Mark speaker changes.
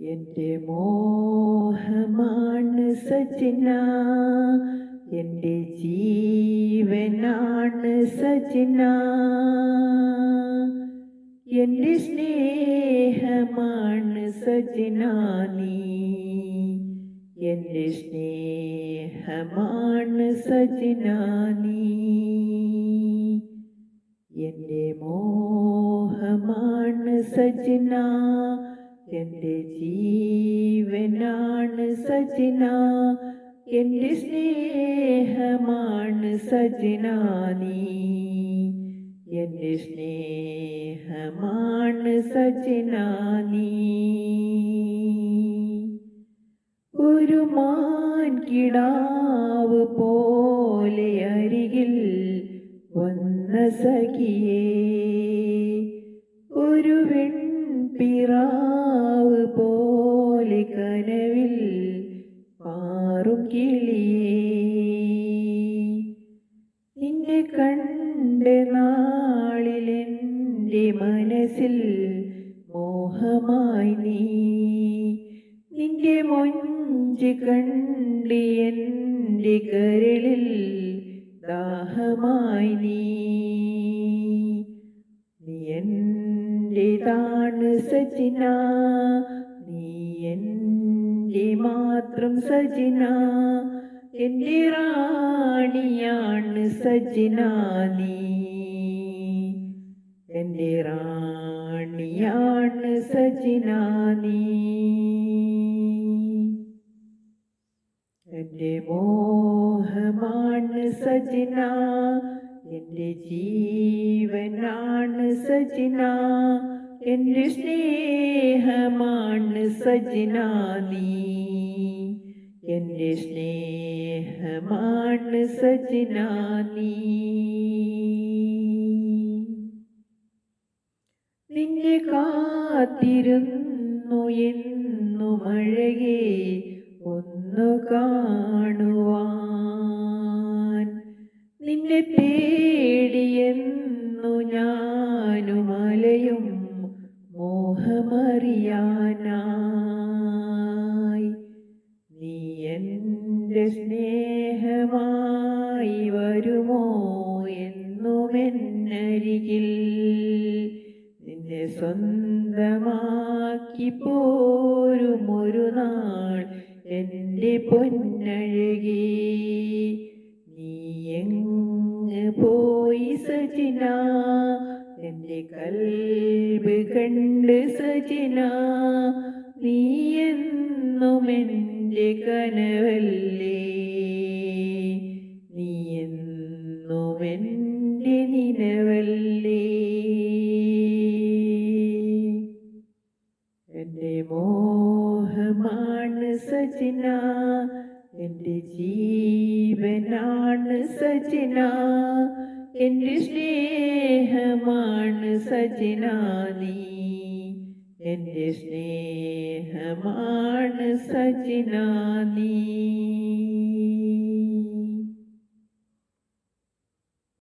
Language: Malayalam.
Speaker 1: എന്റെ മോഹമാണ് സജന. എന്റെ ജീവനാണ് സജന. എന്റെ സ്നേഹമാണ് സജന നീ. എന്റെ സ്നേഹമാണ് സജന നീ. എന്റെ മോഹമാണ് സജന. എന്റെ ജീവനാണ് സജന എന്റെ സ്നേഹമാണ് സജന നീ. എന്റെ സ്നേഹമാണ് സജന നീ. ഒരു മാൻ കിടാവ് പോലെ അരികിൽ വന്ന സഖിയേ ഒരു വെൺപിറാവ് പോലെ കനവിൽ പാറും കിളിയേ. നിന്നെ കണ്ട നാളിലെന്റെ മനസ്സിൽ മോഹമായി നീ. നിന്റെ മൊഞ്ച് കണ്ടി എന്റെ കരളിൽ ദാഹമായി നീ. നീ എന്റെതാണ് സജിന നീ എന്റെ മാത്രം സജിന. എന്റെ റാണിയാണ് സജിന നീ. എന്റെ റാണിയാണ് സജിന നീ. എന്റെ മോഹമാണ് സജിന. എന്റെ ജീവനാണ് സജിന. എന്റെ സ്നേഹമാണ് സജനാനി എന്റെ സ്നേഹമാണ് സജനാനി നിന്നെ കാത്തിരുന്നു എന്നു മഴയെ ഒന്നു കാണുവാൻ സ്നേഹമായി വരുമോ എന്നുമെന്നരികിൽ നിന്നെ സ്വന്തമാക്കി പോരും ഒരു നാൾ എന്റെ പൊന്നഴകി. പോയി സജിന? എന്റെ കൽബ് കണ്ട് സജിന? നീ എന്നും എന്റെ കനവല്ലേ? നീ എന്നും എന്റെ നിലവല്ലേ? എന്റെ മോഹമാണ് സജന എന്റെ ജീവനാണ് സജന എന്റെ സ്നേഹമാണ് സജന. നീ എന്റെ സ്നേഹമാണ് സജിന നീ